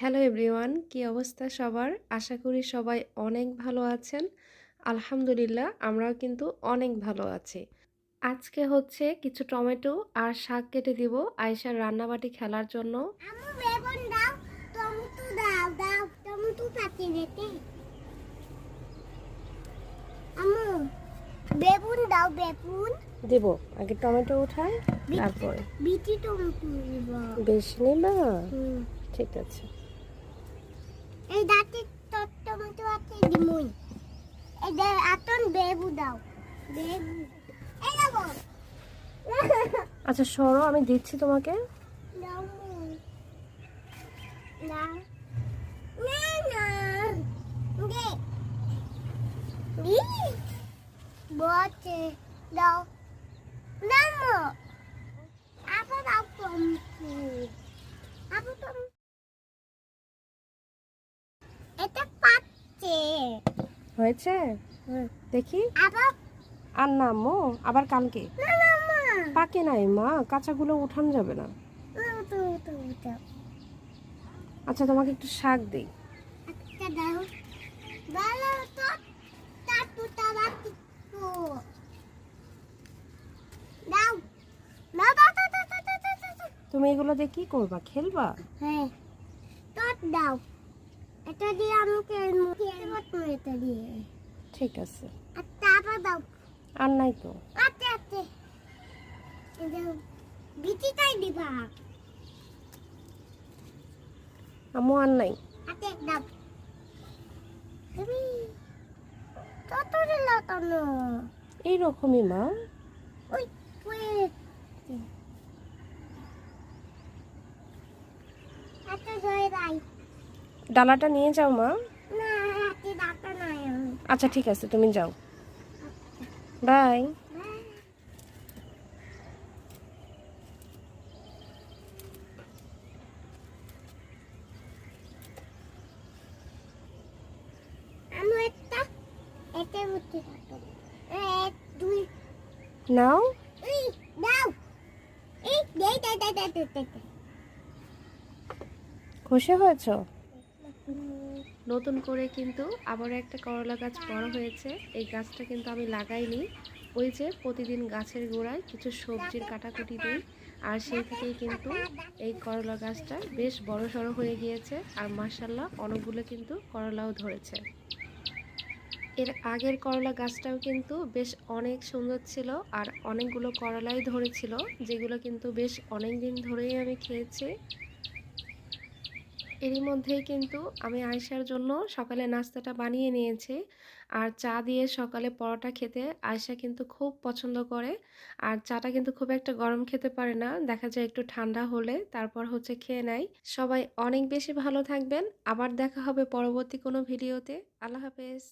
Hello everyone কি অবস্থা সবার? আশা করি সবাই অনেক ভালো আছেন। আলহামদুলিল্লাহ আমরাও কিন্তু অনেক ভালো আছি। আজকে হচ্ছে কিছু টমেটো আর শাক কেটে দিব আয়সার রান্নাবাটি খেলার জন্য। বেগুন দাও বেগুন দেব আগে টমেটো উঠাই তারপরে। বিটি টমেটো দিব। বেশি নিবা? ঠিক আছে এই দাঁতে তোর টমেটো এই দে আতন বেবু দাও। বেবু। এই দাও আচ্ছা সরো আমি দিচ্ছি তোমাকে। দাও মুই। দাও না না। দে। দাও। নামো হয়েছে। হয়েছে? দেখি। আর না মো আবার কালকে। পাকে নাই মা কাঁচাগুলো উঠান যাবে না। আচ্ছা তোমাকে একটু শাক দিই। তুমি এগুলো দিয়ে কি করবা? খেলবা? হ্যাঁ। দাও। এটা দিয়ে আমাকে এটা দিয়ে ঠিক আছে। আর তারপর দাও। আর নাই তো। আতে আতে দাও বিচিটাই দিবা। আমু আর নাই। আতে দাও। তুমি তত দিল কেন এইরকমই মা। ওই ওই হাতে ধরে দাই ডালাটা নিয়ে যাও মা। আচ্ছা ঠিক আছে তুমি যাও। বাই। নাও। খুশি হয়েছো? নতুন করে কিন্তু আবার একটা করলা গাছ বড় হয়েছে। এই গাছটা কিন্তু আমি লাগাইনি। ওই যে প্রতিদিন গাছের গোড়ায় কিছু সবজির কাটাকুটি দিই। আর সেই থেকেই কিন্তু এই করলা গাছটা বেশ বড় সড়ো হয়ে গিয়েছে। আর মার্শাল্লাহ অনেকগুলো কিন্তু করলাও ধরেছে। এর আগের করলা গাছটাও কিন্তু বেশ অনেক সুন্দর ছিল। আর অনেকগুলো করলাই ধরেছিল, যেগুলো কিন্তু বেশ অনেক দিন ধরেই আমি খেয়েছি। এরই মধ্যেই কিন্তু আমি আয়সার জন্য সকালে নাস্তাটা বানিয়ে নিয়েছি। আর চা দিয়ে সকালে পরোটা খেতে আয়সা কিন্তু খুব পছন্দ করে। আর চাটা কিন্তু খুব একটা গরম খেতে পারে না, দেখা যায় একটু ঠান্ডা হলে, তারপর হচ্ছে খেয়ে নেয়। সবাই অনেক বেশি ভালো থাকবেন, আবার দেখা হবে পরবর্তী কোনো ভিডিওতে। আল্লাহ হাফেজ।